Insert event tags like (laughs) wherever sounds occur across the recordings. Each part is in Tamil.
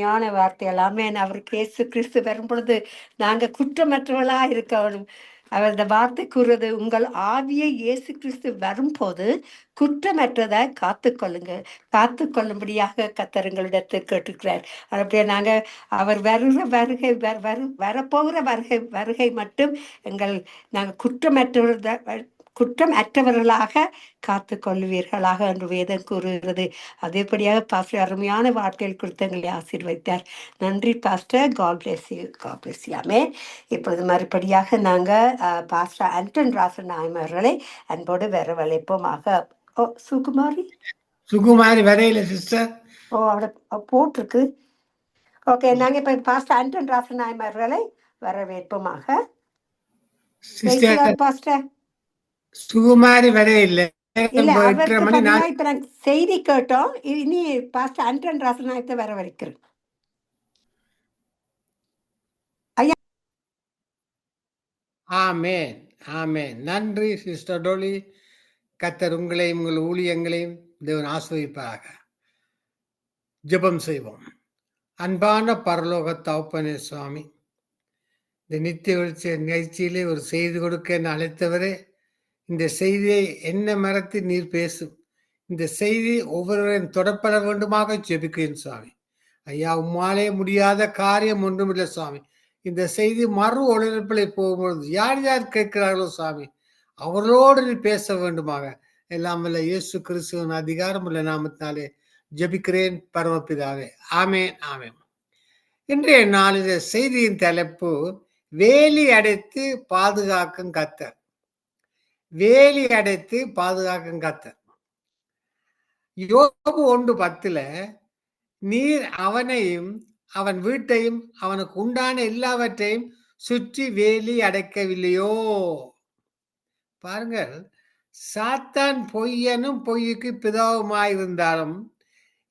அருமையான வார்த்தை எல்லாமே அவருக்கு இயேசு கிறிஸ்து வரும் பொழுது நாங்க குற்றமற்றவளா இருக்கணும் அவர் இந்த வார்த்தை கூறுறது உங்கள் ஆவியை இயேசு கிறிஸ்து வரும்போது குற்றமற்றதை காத்துக்கொள்ளுங்க காத்துக்கொள்ளும்படியாக கத்தருங்களிடத்தை கேட்டுக்கிறார் அப்படியே நாங்கள் அவர் வருகிற வருகை வர- வரு வரப்போகிற வருகை வருகை மட்டும் எங்கள் நாங்கள் குற்றமற்றவர்கள் குற்றம் அற்றவர்களாக காத்து கொள்வீர்களாக என்று வேதம் கூறுகிறது. அதேபடியாக பாஸ்டர் அருமையான வார்த்தைகள் கொடுத்தங்களை ஆசீர்வைத்தார் நன்றி பாஸ்டர். காட் பிளேஸ் யூ யாமே இப்பொழுது மறுபடியாக நாங்கள் பாஸ்டர் அன்டன் ராசன் ஆய்மர்களை அன்போடு வரவழைப்போமாக ஓ சுகுமாரி? சுகுமாரி வரையில சிஸ்டர் ஓ அவட போட்டிருக்கு. ஓகே நாங்க இப்போ பாஸ்டர் அன்டன் ராசன் ஆய்மர்களை வரவேற்போமாக பாஸ்டர். சுகுமாரி வரையில இல்ல. இப்ப நாங்க செய்தி கேட்டோம். இனி பாஸ்டர் ஆண்டன் ராசநாயகத்தை வர வரைக்கிறேன் ஆமேன் ஆமேன். நன்றி சிஸ்டர் டோலி. கத்தர் உங்களையும் உங்கள் ஊழியங்களையும் தேவன் ஆஸ்வதிப்பாக ஜெபம் செய்வோம். அன்பான பரலோக தகப்பனே சுவாமி இந்த நித்திய நிகழ்ச்சியிலே ஒரு செய்தி கொடுக்க என்னை அழைத்தவரே. இந்த செய்தியை என்ன மரத்தில் நீர் பேசும்? இந்த செய்தி ஒவ்வொருவரையும் தொடப்பட வேண்டுமாக ஜெபிக்கிறேன் சுவாமி. ஐயா உம்மாலே முடியாத காரியம் ஒன்றுமில்லை சுவாமி. இந்த செய்தி மறு ஒளிபரப்பில் போகும்பொழுது யார் யார் கேட்கிறார்களோ சுவாமி அவர்களோடு நீ பேச வேண்டுமாக. எல்லாம் வல்ல இயேசு கிறிஸ்துவின் அதிகாரம் உள்ள நாமத்தினாலே ஜெபிக்கிறேன் பரமபிதாவே. ஆமேன் ஆமேன். இன்றைய நாளில் செய்தியின் தலைப்பு வேலி அடைத்து பாதுகாக்கும் கத்தர் வேலி அடைத்து பாதுகாக்கும் கத்த யோபு ஒன்று பத்துல நீர் அவனையும் அவன் வீட்டையும் அவனுக்கு உண்டான எல்லாவற்றையும் சுற்றி வேலி அடைக்கவில்லையோ? பாருங்கள் சாத்தான் பொய்யனும் பொய்யுக்கு பிதாவுமாயிருந்தாலும்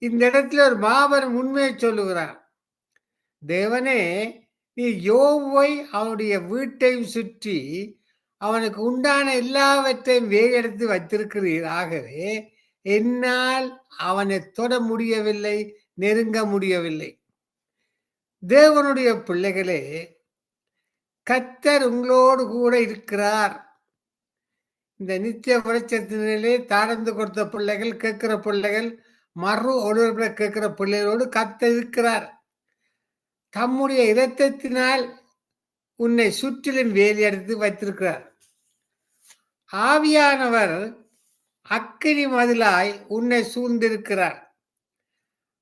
இந்த இடத்துல ஒரு மாபெரும் உண்மையை சொல்லுகிறான். தேவனே நீ யோவை அவனுடைய வீட்டையும் சுற்றி அவனுக்கு உண்டான எல்லாவற்றையும் வேலெடுத்து வைத்திருக்கிறீர் ஆகவே என்னால் அவனை தொட முடியவில்லை நெருங்க முடியவில்லை. தேவனுடைய பிள்ளைகளே கத்தர் உங்களோடு கூட இருக்கிறார். இந்த நித்திய வெளிச்சத்தினிலே தாழ்ந்து கொடுத்த பிள்ளைகள் கேட்கிற பிள்ளைகள் மறு ஒளிபரப்புல கேட்கிற பிள்ளைகளோடு கத்தர் இருக்கிறார். தம்முடைய இரத்தத்தினால் உன்னை சுற்றிலும் வேலி எடுத்து வைத்திருக்கிறார். ஆவியானவர் அக்கினி மதிலாய் உன்னை சூழ்ந்திருக்கிறார்.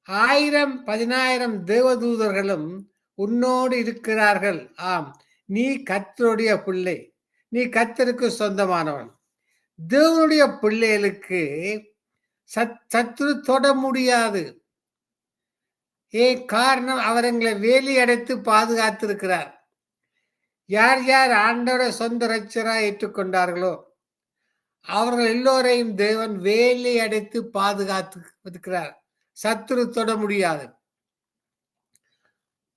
ஆயிரம் பதினாயிரம் தேவதூதர்களும் உன்னோடு இருக்கிறார்கள். ஆம் நீ கத்தருடைய பிள்ளை. நீ கத்தருக்கு சொந்தமானவன். தேவனுடைய பிள்ளைகளுக்கு சத் சத்துரு தொட முடியாது. ஏன் காரணம்? அவர் எங்களை வேலி அடைத்து பாதுகாத்திருக்கிறார். யார் யார் ஆண்டோட சொந்த ரச்சரா ஏற்றுக்கொண்டார்களோ அவர்கள் எல்லோரையும் தேவன் வேலை அடைத்து பாதுகாத்து இருக்கிறார் சத்துரு தொட முடியாது.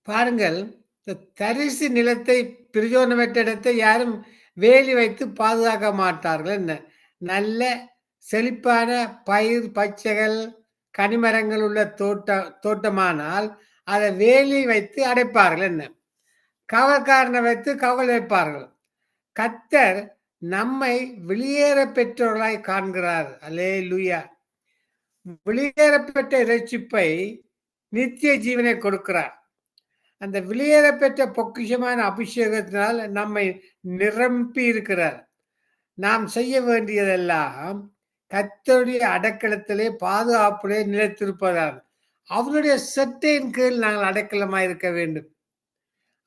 பாருங்கள் இந்த தரிசு நிலத்தை பிரயோஜனமற்ற இடத்தை யாரும் வேலி வைத்து பாதுகாக்க மாட்டார்கள். என்ன? நல்ல செழிப்பான பயிர் பச்சைகள் கனிமரங்கள் உள்ள தோட்ட தோட்டமானால் அதை வேலி வைத்து அடைப்பார்கள். என்ன? கவல்காரனை வைத்து கவல் வைப்பார்கள். கத்தர் நம்மை வெளியேற பெற்றவர்களாய் காண்கிறார். அலே லூயா வெளியேறப்பெற்ற இறைச்சிப்பை நித்திய ஜீவனை கொடுக்கிறார். அந்த வெளியேறப்பெற்ற பொக்கிஷமான அபிஷேகத்தினால் நம்மை நிரம்பி இருக்கிறார். நாம் செய்ய வேண்டியதெல்லாம் கத்தருடைய அடக்கலத்திலே பாதுகாப்பிலே நிலைத்திருப்பதால் அவருடைய சட்டையின் கீழ் நாங்கள் அடைக்கலமாக இருக்க வேண்டும்.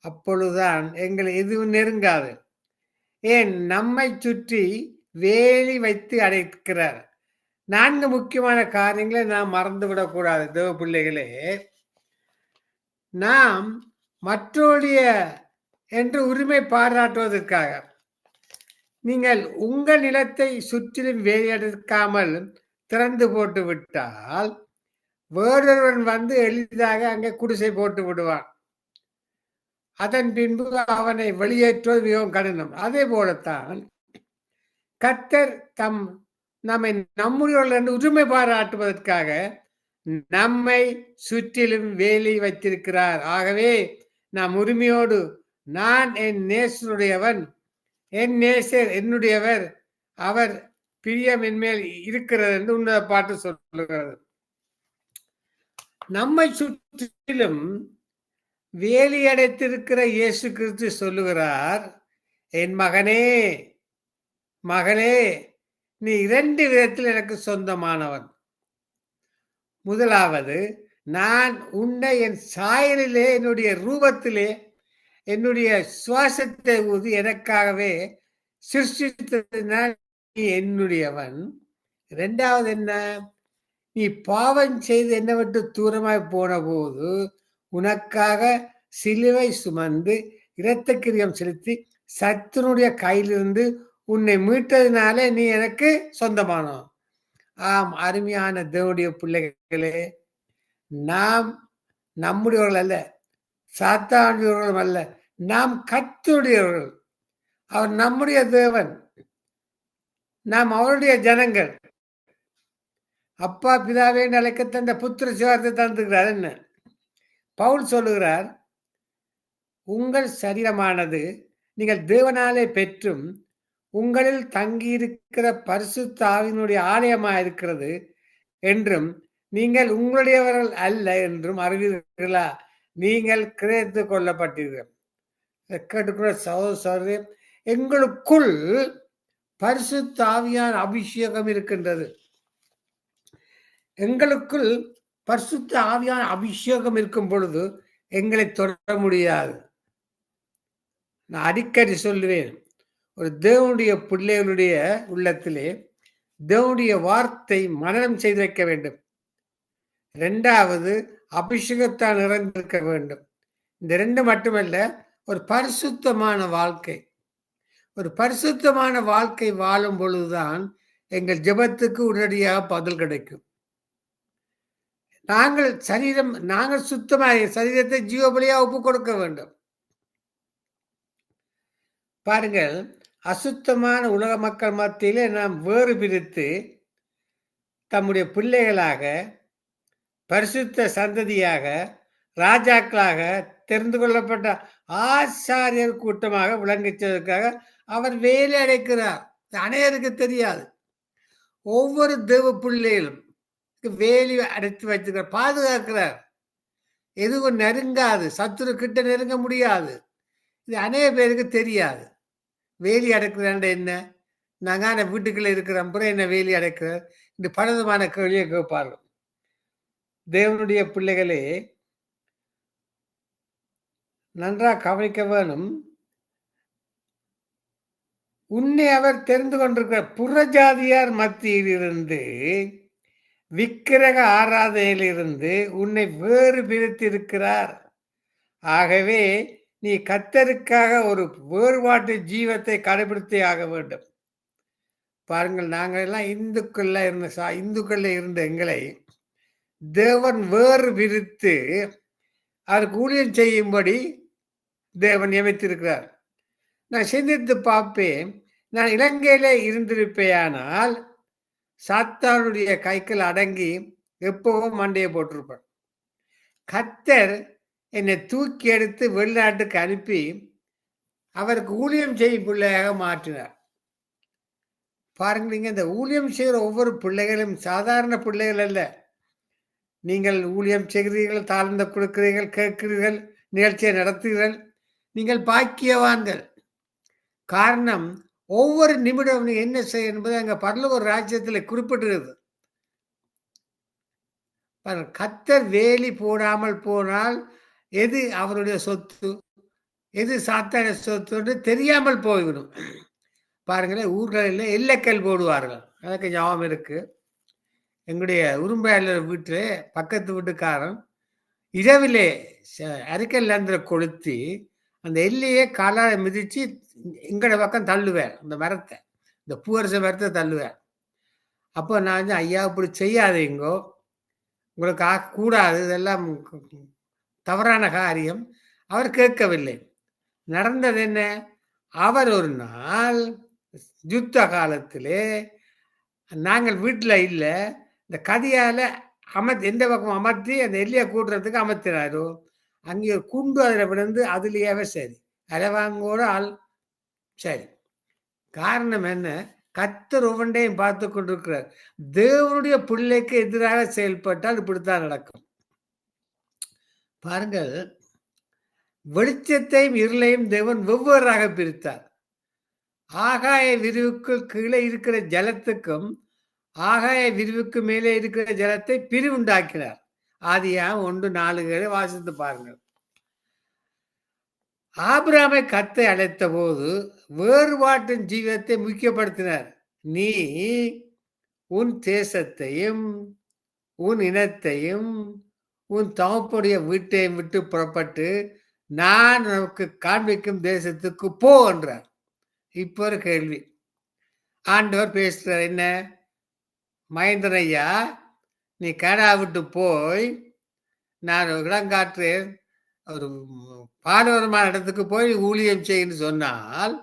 அப்பொழுதுதான் எங்களை எதுவும் நெருங்காது. ஏன் நம்மை சுற்றி வேலி வைத்து அடைக்கிறார். நான்கு முக்கியமான காரியங்களை நாம் மறந்துவிடக்கூடாது தேவ பிள்ளைகளே. நாம் மற்றோடைய என்று உரிமை பாராட்டுவதற்காக. நீங்கள் உங்கள் நிலத்தை சுற்றிலும் வேலையெடுக்காமல் திறந்து போட்டு விட்டால் வேறொருவன் வந்து எளிதாக அங்கே குடிசை போட்டு விடுவான். அதன் பின்பு அவனை வெளியேற்றுவது மிகவும் கடினம். அதே போலத்தான் கத்தர் தம் நம்மை நம்முடைய என்று உரிமை பாராட்டுவதற்காக நம்மை சுற்றிலும் வேலி வைத்திருக்கிறார். ஆகவே நாம் உரிமையோடு நான் என் நேசருடையவன் என் நேசர் என்னுடையவர் அவர் பிரியம் என்மேல் இருக்கிறது என்று உன்னத பாட்டு சொல்லுகிறது. நம்மை சுற்றிலும் வேலி அடைத்திருக்கிற இயேசு கிறிஸ்து சொல்லுகிறார் என் மகனே மகளே நீ இரண்டு விதத்தில் எனக்கு சொந்தமானவன். முதலாவது நான் உன்னை என் சாயலிலே என்னுடைய ரூபத்திலே என்னுடைய சுவாசத்தை ஊதி எனக்காகவே சிருஷ்டித்ததினால் நீ என்னுடையவன். இரண்டாவது என்ன? நீ பாவம் செய்து என்னை விட்டு தூரமாய் போன போது உனக்காக சிலுவை சுமந்து இரத்த கிரியம் செலுத்தி சத்துனுடைய கையிலிருந்து உன்னை மீட்டதுனாலே நீ எனக்கு சொந்தமானோம். ஆம் அருமையான தேவனுடைய பிள்ளைகளே நாம் நம்முடையவர்கள் அல்ல சாத்தாண்டியவர்களும் அல்ல நாம் கத்துடையவர்கள் அவர் நம்முடைய தேவன் நாம் அவருடைய ஜனங்கள். அப்பா பிதாவே அழைக்க தந்த புத்திர சிவார்த்தை தந்துக்கிறார் என்ன? பவுல் சொல்லுகிறார் உங்கள் சரீரமானது நீங்கள் தேவனாலே பெற்றும் உங்களில் தங்கியிருக்கிற பரிசுத்த ஆவியினுடைய ஆலயமாக இருக்கிறது என்றும் நீங்கள் உங்களுடையவர்கள் அல்ல என்றும் அறிவீர்களா? நீங்கள் கிரயத்து கொள்ளப்பட்டீர்கள். கேட்டுக்கிற சகோதர எங்களுக்குள் பரிசுத்தாவியான அபிஷேகம் இருக்கின்றது. எங்களுக்குள் பரிசுத்த ஆவியான அபிஷேகம் இருக்கும் பொழுது எங்களை தொடர முடியாது. நான் அடிக்கடி சொல்லுவேன் ஒரு தேவனுடைய பிள்ளைகளுடைய உள்ளத்திலே தேவனுடைய வார்த்தை மனநம் செய்து வைக்க வேண்டும். ரெண்டாவது அபிஷேகத்தால் நிறைந்திருக்க வேண்டும். இந்த ரெண்டு மட்டுமல்ல ஒரு பரிசுத்தமான வாழ்க்கை. ஒரு பரிசுத்தமான வாழ்க்கை வாழும் பொழுதுதான் எங்கள் ஜெபத்துக்கு உடனடியாக பதில் கிடைக்கும். நாங்கள் சரீரம் நாங்கள் சுத்தமாக சரீரத்தை ஜீவபலியா ஒப்பு கொடுக்க வேண்டும். பாருங்கள் அசுத்தமான உலக மக்கள் மத்தியிலே நாம் வேறு பிரித்து தம்முடைய பிள்ளைகளாக பரிசுத்த சந்ததியாக ராஜாக்களாக தெரிந்து கொள்ளப்பட்ட ஆச்சாரியர் கூட்டமாக விளங்கிச்சதற்காக அவர் வேலை அடைக்கிறார். அனைவருக்கு தெரியாது. ஒவ்வொரு தேவ பிள்ளைகளும் வேலி அடைத்து வச்சிருக்கிறார் பாதுகாக்கிறார். எதுவும் நெருங்காது. சத்துரு கிட்ட நெருங்க முடியாது. இது அநேக பேருக்கு தெரியாது. வேலி அடைக்கிறாண்ட என்ன? நாங்கள் வீட்டுக்குள்ள இருக்கிற அப்புறம் என்ன வேலி அடைக்கிறார்? இந்த பலவிதமான கேள்வியை கேட்பார்கள். தேவனுடைய பிள்ளைகளே நன்றாக கவனிக்க வேணும். உன்னை அவர் தெரிந்து கொண்டிருக்கிற புறஜாதியார் மத்தியில் இருந்து விக்கிரக ஆராதனையிலிருந்து உன்னை வேறு பிரித்திருக்கிறார். ஆகவே நீ கத்தருக்காக ஒரு வேறுபாட்டு ஜீவத்தை கடைபிடித்தே ஆக வேண்டும். பாருங்கள் நாங்கள் எல்லாம் இந்துக்கள்ல இருந்த சா இந்துக்கள்ல இருந்த எங்களை தேவன் வேறு பிரித்து அவருக்கு ஊழியம் செய்யும்படி தேவன் நியமித்திருக்கிறார். நான் சிந்தித்து பார்ப்பேன். நான் இலங்கையிலே இருந்திருப்பேயானால் சாத்தானுடைய கைகள் அடங்கி எப்பவும் மண்டையை போட்டிருப்பேன் கத்தர் என்னை தூக்கி எடுத்து வெளிநாட்டுக்கு அனுப்பி அவருக்கு ஊழியம் செய்யும் பிள்ளையாக மாற்றினார். பாருங்க நீங்கள் இந்த ஊழியம் செய்கிற ஒவ்வொரு பிள்ளைகளும் சாதாரண பிள்ளைகள் அல்ல. நீங்கள் ஊழியம் செய்கிறீர்கள் தாழ்ந்த கொடுக்கிறீர்கள் கேட்கிறீர்கள் நிகழ்ச்சியை நடத்துகிறீர்கள். நீங்கள் பாக்கியவான்கள். காரணம் ஒவ்வொரு நிமிடம் நீ என்ன செய்ய என்பது அங்க பரலோக ராஜ்யத்தில் குறிப்பிட்டிருக்கிறது. கத்தர் வேலி போடாமல் போனால் எது அவருடைய சொத்து? எது சாத்தான சொத்துன்னு தெரியாமல் போய்விடும். பாருங்களேன் ஊர்களில் எல்லைக்கல் போடுவார்கள். எனக்கு ஞாபகம் இருக்கு. எங்களுடைய உரும்பையாளர் வீட்டில் பக்கத்து வீட்டுக்காரன் இரவிலே அரிக்கல் அந்த கொளுத்தி அந்த எல்லையே காலால் மிதித்து எங்கட பக்கம் தள்ளுவேன் அந்த மரத்தை. இந்த பூவரச மரத்தை தள்ளுவேன். அப்போ நான் வந்து ஐயா இப்படி செய்யாதீங்கோ உங்களுக்கு ஆகக்கூடாது இதெல்லாம் தவறான காரியம். அவர் கேட்கவில்லை. நடந்தது என்ன? அவர் ஒரு நாள் யுத்த காலத்திலே நாங்கள் வீட்டில் இல்லை. இந்த கதியால் அமர்த்தி எந்த பக்கம் அமர்த்தி அந்த எல்லையை கூட்டுறதுக்கு அமர்த்தினாரோ அங்கே குண்டு அதில் விழுந்து அதுலேயாவே சரி. அலவாங்கோட ஆள் சரி. காரணம் என்ன? கத்தர் ஒவ்வொன்றையும் பார்த்து கொண்டிருக்கிறார். தேவனுடைய பிள்ளைக்கு எதிராக செயல்பட்டால் இப்படித்தான் நடக்கும். பாருங்கள் வெளிச்சத்தையும் இருளையும் தேவன் வெவ்வேறாக பிரித்தார். ஆகாய விரிவுக்குள் கீழே இருக்கிற ஜலத்துக்கும் ஆகாய விரிவுக்கு மேலே இருக்கிற ஜலத்தை பிரிவுண்டாக்கினார். ஆதியாக ஒன்று நாலுகளை வாசித்து பாருங்கள். ஆபிராமை கத்தை அழைத்த போது வேறுபாட்டின் ஜீவத்தை முக்கியப்படுத்தினார். நீ உன் தேசத்தையும் உன் இனத்தையும் உன் தமப்புடைய வீட்டையும் விட்டு புறப்பட்டு நான் நமக்கு காண்பிக்கும் தேசத்துக்கு போ என்றார். இப்போ ஒரு கேள்வி. ஆண்டவர் பேசுகிறார் என்ன? மகேந்திரன் ஐயா நீ கனடா விட்டு போய் நான் காட்டுறேன். ஒரு பாரம்பரியமான இடத்துக்கு போய் ஊழியம் செய்யன்னு சொன்னால்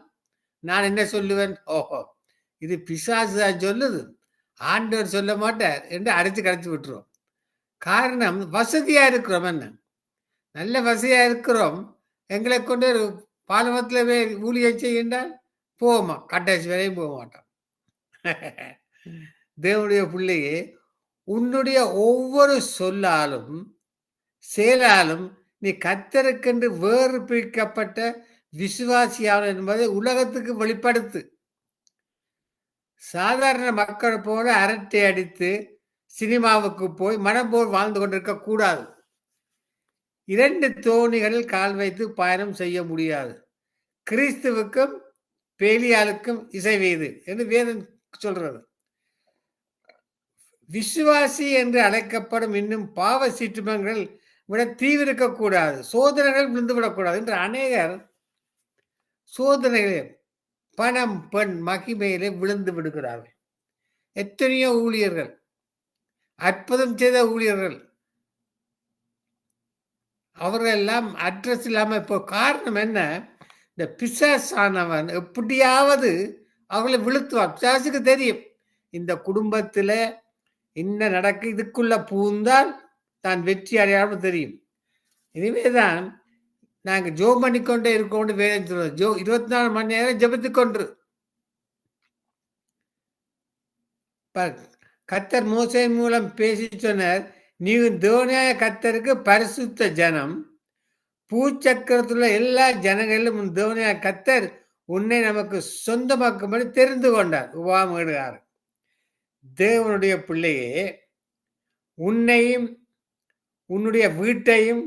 நான் என்ன சொல்லுவேன்? ஓஹோ இது பிசாசு தான் சொல்லுது. ஆண்டவர் சொல்ல மாட்டார் என்று அடித்து கடைச்சி விட்டுருவோம் காரணம் வசதியா இருக்கிறோம் என்ன? நல்ல வசதியா இருக்கிறோம். எங்களை கொண்டு ஒரு பாலமத்தில் போய் ஊழியம் செய்கின்றால் போமா கட்டாசி வரையும் போக மாட்டோம். (laughs) தேவனுடைய பிள்ளையே உன்னுடைய ஒவ்வொரு சொல்லாலும் செயலாலும் நீ கத்தருக்கென்று வேறு பிரிக்கப்பட்ட விசுவாசியான என்பதை உலகத்துக்கு வெளிப்படுத்து. சாதாரண மக்கள் போல அரட்டை அடித்து சினிமாவுக்கு போய் மனம் போல் வாழ்ந்து கொண்டிருக்க கூடாது. இரண்டு தோணிகளில் கால் வைத்து பயணம் செய்ய முடியாது. கிறிஸ்துவுக்கும் பேலியாளுக்கும் இசைவீது என்று வேதம் சொல்றது விசுவாசி என்று அழைக்கப்படும் இன்னும் பாவ சீற்றுமங்கள் விட தீவிருக்கக்கூடாது. சோதனைகள் விழுந்து விடக்கூடாது என்று அநேகர் சோதனைகளே பணம் பெண் மகிமையிலே விழுந்து விடுகிறார்கள். எத்தனையோ ஊழியர்கள் அற்புதம் செய்த ஊழியர்கள் அவர்கள் எல்லாம் அட்ரஸ் இல்லாமல் இப்போ காரணம் என்ன? இந்த பிசாசானவன் எப்படியாவது அவர்களை விழுத்துவான். பிசாசுக்கு தெரியும். இந்த குடும்பத்தில் என்ன நடக்கு? இதுக்குள்ள பூந்தால் தான் வெற்றி அடையாமல் தெரியும். இனிமேதான் நாங்கள் ஜோ பண்ணிக்கொண்டே இருக்கோம்னு வேதம் சொல்றோம் ஜோ இருபத்தி நாலு மணி நேரம் ஜெபித்து கொண்டு. கத்தர் மோசை மூலம் பேசி சொன்னார் நீ தேவனாய கத்தருக்கு பரிசுத்த ஜனம். பூச்சக்கரத்தில் எல்லா ஜனங்களிலும் உன் தேவனாய கத்தர் உன்னை நமக்கு சொந்தமாக்கும்படி தெரிந்து கொண்டார். உபாமேடுகார் தேவனுடைய பிள்ளையே உன்னையும் உன்னுடைய வீட்டையும்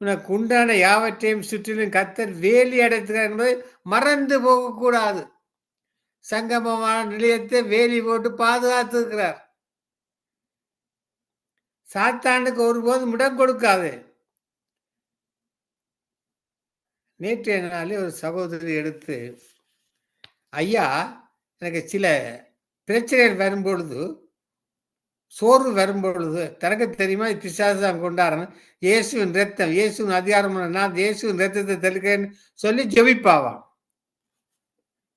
உனக்கு உண்டான யாவற்றையும் சுற்றிலும் கத்தர் வேலி அடைத்துகிறார் என்பதை மறந்து போகக்கூடாது. சங்கமமான நிலையத்தை வேலி போட்டு பாதுகாத்துக்கிறார் சாத்தானுக்கு ஒருபோதும் இடம் கொடுக்காது. நேற்றைய நாளில் ஒரு சகோதரி எடுத்து ஐயா எனக்கு சில பிரச்சனைகள் வரும்பொழுது சோர்வு வரும்பொழுது தனக்கு தெரியுமா? பிசாசுதான் கொண்டாடுறேன் இயேசுவின் ரத்தம் இயேசுவின் அதிகாரம் நான் இயேசுவின் ரத்தத்தை தெளிக்கிறேன்னு சொல்லி ஜெபிப்பாவான்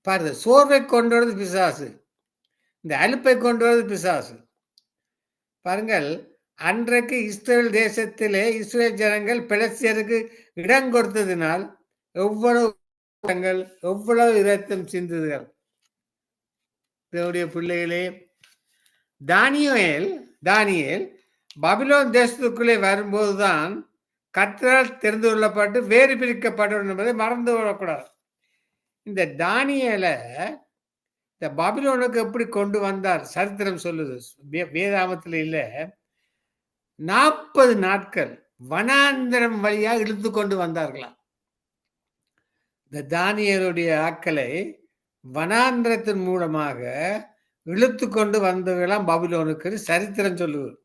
பாருங்க சோர்வை கொண்டு வரது பிசாசு. இந்த அலுப்பை கொண்டு வரது பிசாசு. பாருங்கள் அன்றைக்கு இஸ்ரேல் தேசத்திலே இஸ்ரேல் ஜனங்கள் பிளஸ்தியருக்கு இடம் கொடுத்ததினால் எவ்வளவு எவ்வளவு இரத்தம் சிந்துதுகள். இதனுடைய பிள்ளைகளே தானியல் தானியல் பபிலோன் தேசத்துக்குள்ளே வரும்போதுதான் கத்தரால் தெரிந்து கொள்ளப்பட்டு வேறு பிரிக்கப்படும் என்பதை மறந்து விடக்கூடாது. இந்த தானியலை இந்த பபிலோனுக்கு எப்படி கொண்டு வந்தார்? சரித்திரம் சொல்லுது. வேதாமத்தில் இல்லை. நாற்பது நாட்கள் வனாந்திரம் வழியாக இழுத்து கொண்டு வந்தார்களாம். இந்த தானியருடைய ஆக்களை வனாந்திரத்தின் மூலமாக இழுத்து கொண்டு வந்தவெல்லாம் பபிலோனுக்கு சரித்திரம் சொல்லுவது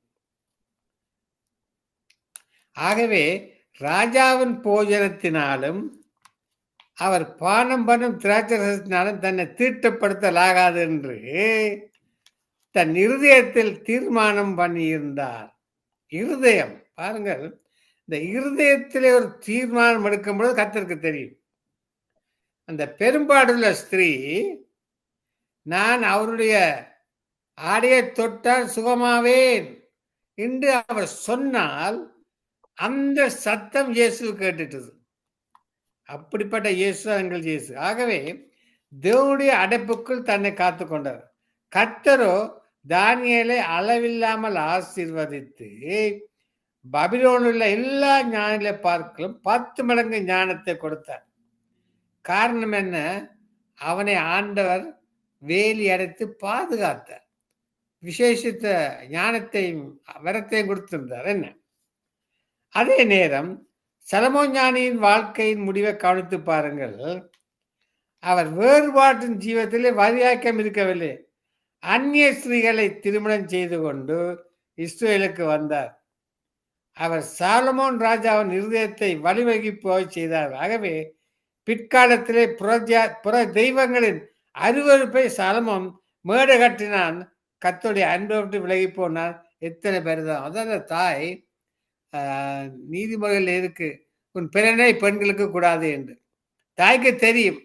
ஆகவே ராஜாவின் போஜனத்தினாலும் அவர் பானம் பண்ணும் திராட்சரசத்தினாலும் தன்னை தீட்டப்படுத்தலாகாது என்று தன் இருதயத்தில் தீர்மானம் பண்ணியிருந்தார். இருதயம் பாருங்கள் இந்த இருதயத்திலே ஒரு தீர்மானம் எடுக்கும்போது கத்திற்கு தெரியும். அந்த பெரும்பாடுள்ள ஸ்திரீ நான் அவருடைய ஆடையை தொட்டால் சுகமாவேன் என்று அவர் சொன்னால் அந்த சத்தம் இயேசு கேட்டுட்டது. அப்படிப்பட்ட இயேசு எங்கள் இயேசு. ஆகவே தேவனுடைய அடைப்புக்குள் தன்னை காத்து கொண்டார். கத்தரோ தானியலை அளவில்லாமல் ஆசீர்வதித்து பபிலோனில் எல்லா ஞானிகளை பார்க்கலும் பத்து மடங்கு ஞானத்தை கொடுத்தார். காரணம் என்ன? அவனை ஆண்டவர் வேலி அடைத்து பாதுகாத்தார். விசேஷித்த ஞானத்தையும் வரத்தையும் கொடுத்திருந்தார். என்ன? அதே நேரம் சலமோ ஞானியின் வாழ்க்கையின் முடிவை கவனித்து பாருங்கள். அவர் வேறுபாட்டின் ஜீவத்திலே வரியாக்கம் இருக்கவில்லை. அந்நிய ஸ்திரீகளை திருமணம் செய்து கொண்டு இஸ்ரேலுக்கு வந்தார். அவர் சாலமோன் ராஜாவின் இருதயத்தை வழிவகி போய் செய்தார். ஆகவே பிற்காலத்திலே புறஜா புற தெய்வங்களின் அருவறுப்பை சலமம் மேடு கட்டினான். கத்தோடைய அன்பை விட்டு விலகி போனான் எத்தனை பேர் தான் அதான் தாய் நீதிமொழியில் இருக்கு. உன் பிறனை பெண்களுக்கு கூடாது என்று. தாய்க்கு தெரியும்.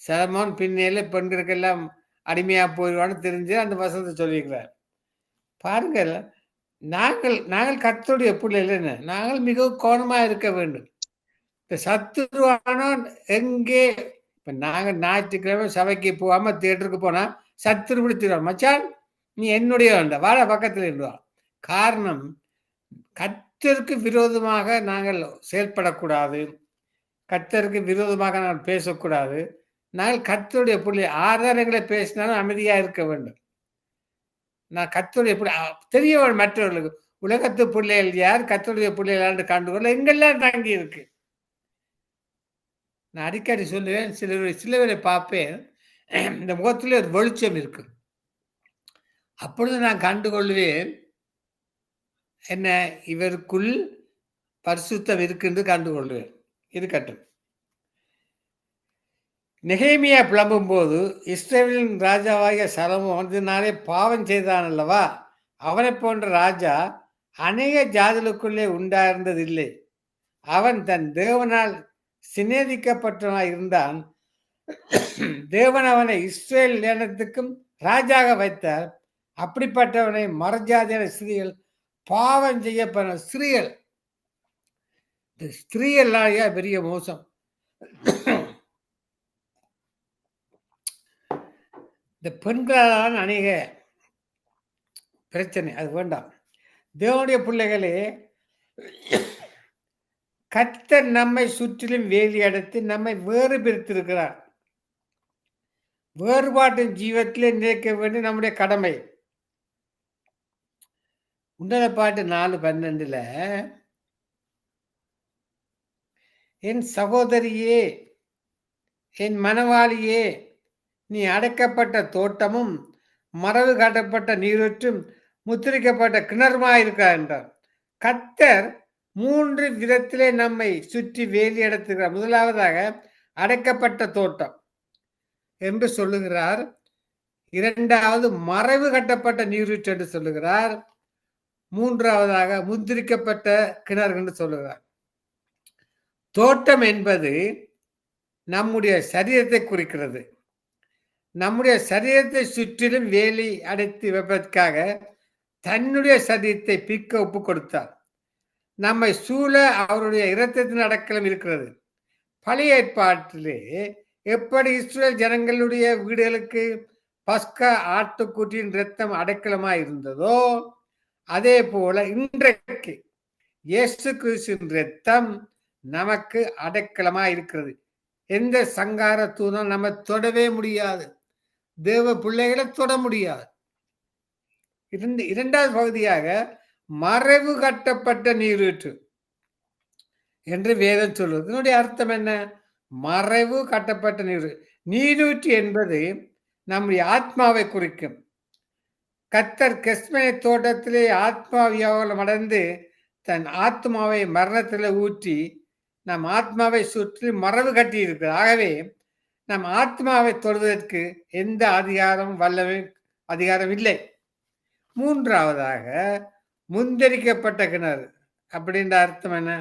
சலமோன் பின்னேல பெண்களுக்கெல்லாம் அடிமையா போயிடுவான்னு தெரிஞ்சு அந்த வசனத்தை சொல்லியிருக்கிறார். பாருங்கள் நாங்கள் நாங்கள் கத்தோடைய பிள்ளைகள் என்ன? நாங்கள் மிகவும் கோணமாக இருக்க வேண்டும். இந்த சத்துருவானோன் எங்கே? இப்போ நாங்கள் ஞாயிற்றுக்கிழமை சபைக்கு போகாமல் தேட்டருக்கு போனால் சத்துரு பிடிச்சிருவான் மச்சான் நீ என்னுடைய வேண்ட வாழ பக்கத்தில் இருந்துவா காரணம் கத்தருக்கு விரோதமாக நாங்கள் செயல்படக்கூடாது. கத்தருக்கு விரோதமாக நாங்கள் பேசக்கூடாது. நாங்கள் கத்தருடைய பிள்ளை ஆதாரங்களை பேசினாலும் அமைதியாக இருக்க வேண்டும். நான் கத்தருடைய பிள்ளை தெரிய மற்றவர்களுக்கு உலகத்து பிள்ளைகள் யார் கத்தருடைய பிள்ளைகள் கண்டுகொள்ள எங்கெல்லாம் தங்கி இருக்கு நான் அடிக்கடி சொல்லுவேன் சிலர் சிலவரை பார்ப்பேன். இந்த முகத்தில் ஒரு வெளிச்சம் இருக்கு. அப்பொழுது நான் கண்டுகொள்வேன் என்ன இவருக்குள் பரிசுத்தம் இருக்குன்னு கண்டுகொள்வேன். இருக்கட்டும். நெகேமியா புலம்பும் போது இஸ்ரேலின் ராஜாவாகிய சலமும் இதனாலே பாவம் செய்தான் அல்லவா? அவனை போன்ற ராஜா அநேக ஜாதிகளுக்குள்ளே உண்டாயிருந்ததில்லை. அவன் தன் தேவனால் சிநேதிக்கப்பட்டவனாய் இருந்தான். தேவன் அவனை இஸ்ரேல் நேரத்துக்கும் ராஜாக வைத்தார். அப்படிப்பட்டவனை மரஜாதியான ஸ்திரீகள் பாவம் செய்யப்பட ஸ்திரீகள் இந்த ஸ்திரீகளாக பெரிய மோசம். இந்த பெண்களால் அநேக பிரச்சனை அது வேண்டாம். தேவனுடைய பிள்ளைகளே கர்த்தர் நம்மை சுற்றிலும் வேலி அடைத்து நம்மை வேறு பிரித்திருக்கிறார். வேறுபாட்டின் ஜீவத்திலே நினைக்க வேண்டிய நம்முடைய கடமை. உன்னத பாட்டு நாலு பன்னெண்டுல என் சகோதரியே என் மனவாளியே நீ அடைக்கப்பட்ட தோட்டமும் மரபு காட்டப்பட்ட நீரூற்றும் முத்திரிக்கப்பட்ட கிணறுமாயிருக்கிறார் என்றார். கத்தர் மூன்று விதத்திலே நம்மை சுற்றி வேலி அடைத்துகிறார் முதலாவதாக அடைக்கப்பட்ட தோட்டம் என்று சொல்லுகிறார். இரண்டாவது மறைவு கட்டப்பட்ட நீரூற்று என்று சொல்லுகிறார். மூன்றாவதாக முந்திரிக்கப்பட்ட கிணறு என்று சொல்லுகிறார். தோட்டம் என்பது நம்முடைய சரீரத்தை குறிக்கிறது. நம்முடைய சரீரத்தை சுற்றிலும் வேலி அடைத்து வைப்பதற்காக தன்னுடைய சரீரத்தை பிக்க ஒப்பு கொடுத்தார். நம்மை சூழ அவருடைய இரத்தத்தின் அடக்கலம் இருக்கிறது. பழைய ஏற்பாட்டிலே எப்படி இஸ்ரேல் ஜனங்களுடைய வீடுகளுக்கு பஸ்கா ஆட்டுக்குட்டியின் இரத்தம் அடைக்கலமாக இருந்ததோ அதே போல இன்றைக்கு இயேசு கிறிஸ்துவின் இரத்தம் நமக்கு அடைக்கலமா இருக்கிறது. எந்த சங்கார தூதம் நம்ம தொடவே முடியாது. தேவ பிள்ளைகளை தொட முடியாது. இரண்டு இரண்டாவது பகுதியாக மறைவு கட்டப்பட்ட நீரூற்று என்று வேதம் சொல்வது இதனுடைய அர்த்தம் என்ன? மறைவு கட்டப்பட்ட நீர். நீரூற்று என்பது நம்முடைய ஆத்மாவை குறிக்கும். கத்தர் கிறிஸ்மனை தோட்டத்திலே ஆத்மாவியாவலம் அடைந்து தன் ஆத்மாவை மரணத்தில் ஊற்றி நம் ஆத்மாவை சுற்றி மரபு கட்டி ஆகவே நம் ஆத்மாவை தொடுவதற்கு எந்த அதிகாரம் வல்லவே அதிகாரம் இல்லை. மூன்றாவதாக முந்தரிக்கப்பட்ட கிணறு. அப்படின்ற அர்த்தம் என்ன?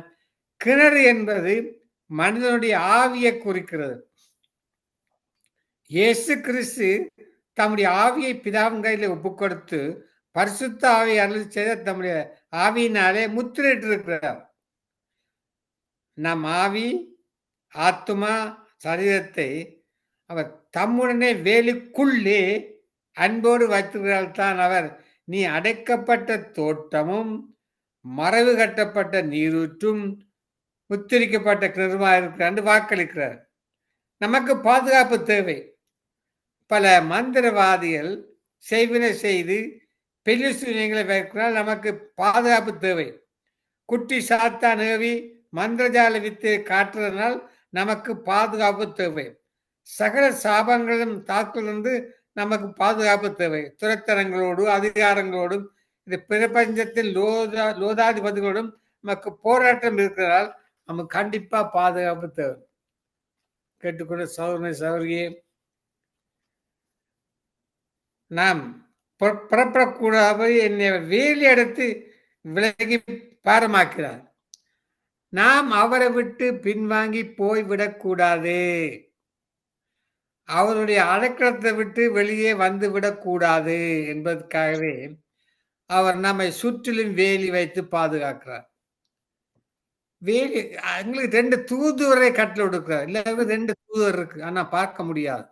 கிணறு என்பது மனிதனுடைய ஆவியை குறிக்கிறது. இயேசு கிறிஸ்து தம்முடைய ஆவியை பிதாவின் கையில் ஒப்பு கொடுத்து பரிசுத்த ஆவி அருள் செய்த தம்முடைய ஆவியினாலே முத்திரிட்டு இருக்கிறார் நம் ஆவி ஆத்துமா சரீரத்தை அவர் தம்முடனே வேலுக்குள்ளே அன்போடு வைத்திருக்கிறால் தான் அவர். நீ அடைக்கப்பட்ட தோட்டமும் மறைவு கட்டப்பட்ட நீரூற்றும் முத்திரிக்கப்பட்ட கிணறுமா இருக்கிறான் வாக்களிக்கிறார். நமக்கு பாதுகாப்பு தேவை. பல மந்திரவாதிகள் செய்வினை செய்து பெரிய சூரியங்களை வைக்கிறால் நமக்கு பாதுகாப்பு தேவை. குட்டி சாத்தா நேவி மந்திரஜால வித்து காட்டுறதுனால் நமக்கு பாதுகாப்பு தேவை. சகல சாபங்களும் தாக்குலிருந்து நமக்கு பாதுகாப்பு தேவை. துறைத்தனங்களோடு அதிகாரங்களோடும் இந்த பிரபஞ்சத்தில் லோதா லோதாதிபதிகளோடும் நமக்கு போராட்டம் இருக்கிறதால் நமக்கு கண்டிப்பா பாதுகாப்பு தேவை. கேட்டுக்கொண்ட சௌர்ண சௌரியே நாம் புற- புறப்படக்கூடாது என்னை வேலி எடுத்து விலகி பாரமாக்கிறார். நாம் அவரை விட்டு பின்வாங்கி போய் அவருடைய அடைக்கலத்தை விட்டு வெளியே வந்து விடக்கூடாது என்பதற்காகவே அவர் நம்மை சுற்றிலும் வேலி வைத்து பாதுகாக்கிறார். வேலி எங்களுக்கு ரெண்டு தூதுவரை கட்டில் கொடுக்கிறார். இல்ல ரெண்டு தூதுவர் இருக்கு. ஆனா பார்க்க முடியாது.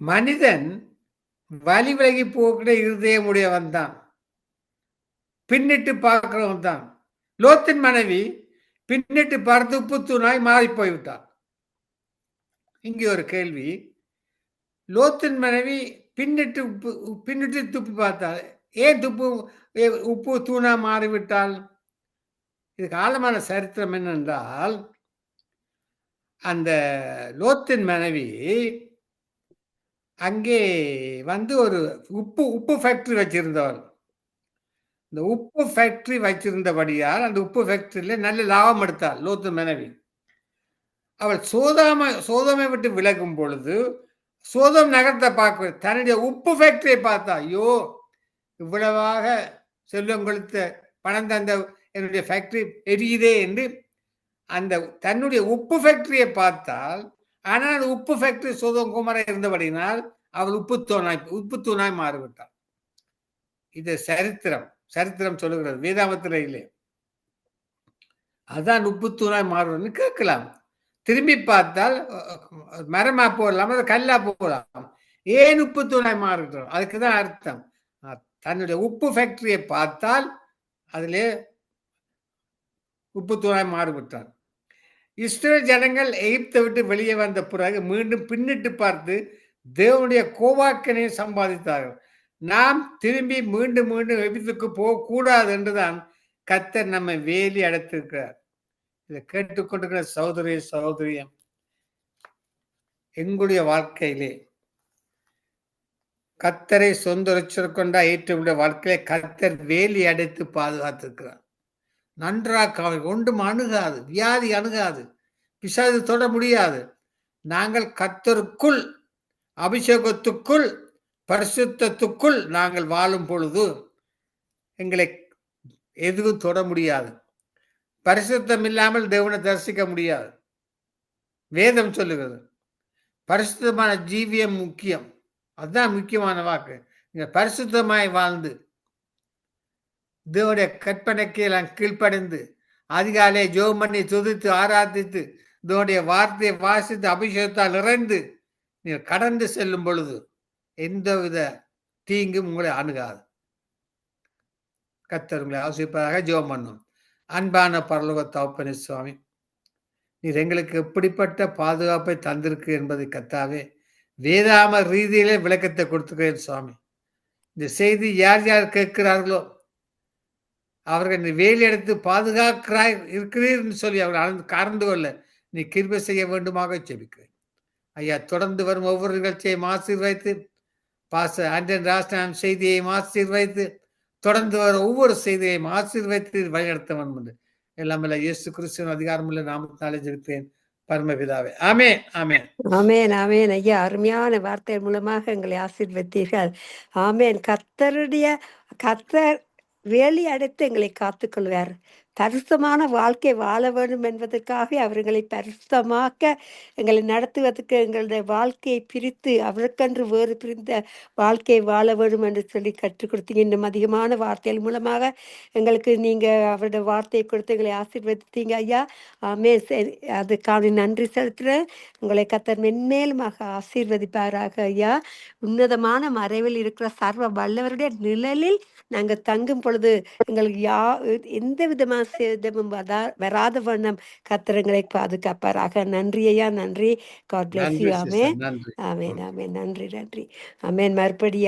மனிதன் வழி விலகி போக்கிற இருதயமுடையவன் தான். பின்னிட்டு பார்க்கிறவன் தான். லோத்தின் மனைவி பின்னிட்டு பார்த்து உப்பு தூணாய் மாறி போய்விட்டார். இங்கே ஒரு கேள்வி. லோத்தின் மனைவி பின்னிட்டு உப்பு பின்னிட்டு துப்பி பார்த்தாள். ஏன் துப்பு உப்பு தூணா மாறிவிட்டால் இது காலமான சரித்திரம் என்னென்றால் அந்த லோத்தின் மனைவி அங்கே வந்து ஒரு உப்பு உப்பு ஃபேக்டரி வச்சிருந்தவர் இந்த உப்பு ஃபேக்டரி வச்சிருந்தபடியால் அந்த உப்பு ஃபேக்ட்ரியில் நல்ல லாபம் எடுத்தாள் லோத்து மனைவி. அவள் சோதாமை சோதமை விட்டு விலகும் பொழுது சோதம் நகரத்தை பார்க்க தன்னுடைய உப்பு ஃபேக்டரியை பார்த்தா ஐயோ இவ்வளவாக செல்வம் கொடுத்த பணம் தந்த என்னுடைய ஃபேக்டரி எரியுதே என்று அந்த தன்னுடைய உப்பு ஃபேக்டரியை பார்த்தால் ஆனால் அந்த உப்பு ஃபேக்டரி சோதம் குமார இருந்தபடினால் அவள் உப்பு தூணாய் உப்பு தூணாய் மாறிவிட்டாள். இது சரித்திரம் சரித்திரம் சொல்லுகிறது வேதாமத்தில் இல்லை அதான் உப்பு தூணாய் மாறுவதுன்னு கேட்கலாம். திரும்பி பார்த்தால் மரமா போடலாம்? அது கல்லா போடலாம்? ஏன் உப்பு தூளாய் மாறுகிறோம்? அதுக்கு தான் அர்த்தம் தன்னுடைய உப்பு ஃபேக்டரியை பார்த்தால் அதிலே உப்பு தூளாய் மாறுபட்டார். இஸ்ரேல் ஜனங்கள் எகிப்தை விட்டு வெளியே வந்த பிறகு மீண்டும் பின்னிட்டு பார்த்து தேவனுடைய கோவாக்கனை சம்பாதித்தார்கள். நாம் திரும்பி மீண்டும் மீண்டும் எகிப்துக்கு போகக்கூடாது என்றுதான் கத்தர் நம்மை வேலி அடைத்திருக்கிறார். இதை கேட்டுக்கொண்டிருக்கிற சகோதரி சகோதரியம் எங்களுடைய வாழ்க்கையிலே கத்தரை சொந்த கொண்டா ஏற்றவுடைய வாழ்க்கையிலே கத்தர் வேலி அடைத்து பாதுகாத்திருக்கிறார். நன்றாக கவனி- ஒன்றும் அணுகாது வியாதி அணுகாது பிசாது தொட முடியாது. நாங்கள் கத்தருக்குள் அபிஷேகத்துக்குள் பரிசுத்தத்துக்குள் நாங்கள் வாழும் பொழுது எங்களை எதுவும் தொட முடியாது. பரிசுத்தம் இல்லாமல் தேவனை தரிசிக்க முடியாது. வேதம் சொல்லுகிறது. பரிசுத்தமான ஜீவியம் முக்கியம். அதுதான் முக்கியமான வாக்கு. நீங்க பரிசுத்தமாய் வாழ்ந்து தேவனுடைய கற்பனைக்கு எல்லாம் கீழ்ப்படைந்து அதிகாலை ஜோம் பண்ணி துதித்து ஆராதித்து தேவனுடைய வார்த்தையை வாசித்து அபிஷேகத்தால் நிறைந்து நீங்கள் கடந்து செல்லும் பொழுது எந்தவித தீங்கும் உங்களை அணுகாது. கத்தர் உங்களை ஆசிப்பதாக ஜோம் பண்ணும். அன்பான பரலோக தகப்பனே சுவாமி நீர் எங்களுக்கு எப்படிப்பட்ட பாதுகாப்பை தந்திருக்கு என்பதை கத்தாவே வேதாம ரீதியிலே விளக்கத்தை கொடுத்துக்கிறேன் சுவாமி. இந்த செய்தி யார் யார் கேட்கிறார்களோ அவர்கள் நீ வேலி எடுத்து பாதுகாக்கிறாய் இருக்கிறீர்னு சொல்லி அவர்கள் அளந்து கார்ந்து கொள்ள நீ கிருபை செய்ய வேண்டுமாக செபிக்கிறேன் ஐயா தொடர்ந்து வரும் ஒவ்வொரு நிகழ்ச்சியையும் ஆசீர்வைத்து பாச ஆண்டன் ராஷ்டிரம் செய்தியையும் ஆசீர்வைத்து தொடர்ந்து வர ஒவ்வொரு செய்தியையும் ஆசீர்வதித்து வழிநடத்தவன் வேண்டும் என்று எல்லாம் இல்ல இயேசு கிறிஸ்துவின் அதிகாரமுள்ள நாமத்தினாலே ஜெபித்தேன் பரமபிதாவே. ஆமே ஆமேன். ஆமேன் ஆமேன். ஐயா அருமையான வார்த்தை மூலமாக எங்களை ஆசீர்வதித்தீர்கள். ஆமேன். கத்தருடைய கத்தர் வேலி அடைத்து எங்களை காத்துக்கொள்வார். பரிசுத்தமான வாழ்க்கை வாழ வேண்டும் என்பதற்காக அவர்களை பரிசுத்தமாக்க எங்களை நடத்துவதற்கு எங்களுடைய வாழ்க்கையை பிரித்து அவருக்கென்று வேறு பிரிந்த வாழ்க்கையை வாழ வேண்டும் என்று சொல்லி கற்றுக் கொடுத்தீங்க இன்னும் அதிகமான வார்த்தைகள் மூலமாக எங்களுக்கு நீங்க அவருடைய வார்த்தையை கொடுத்து எங்களை ஆசீர்வதித்தீங்க ஐயா. ஆமே சரி அதுக்கான நன்றி செலுத்துகிறேன் உங்களை கத்தர் மென்மேலுமாக ஆசீர்வதிப்பாராக ஐயா. உன்னதமான மறைவில் இருக்கிற சர்வ வல்லவருடைய நிழலில் நாங்கள் தங்கும் பொழுது எங்களுக்கு யா எந்த விதமான சேதமும் வரா வராத வண்ணம் கத்திரங்களை பாதுகாப்பாராக. நன்றி ஐயா நன்றி. God bless you amen sister நன்றி. Amen amen. நன்றி நன்றி. ஆமேன். மறுபடியும்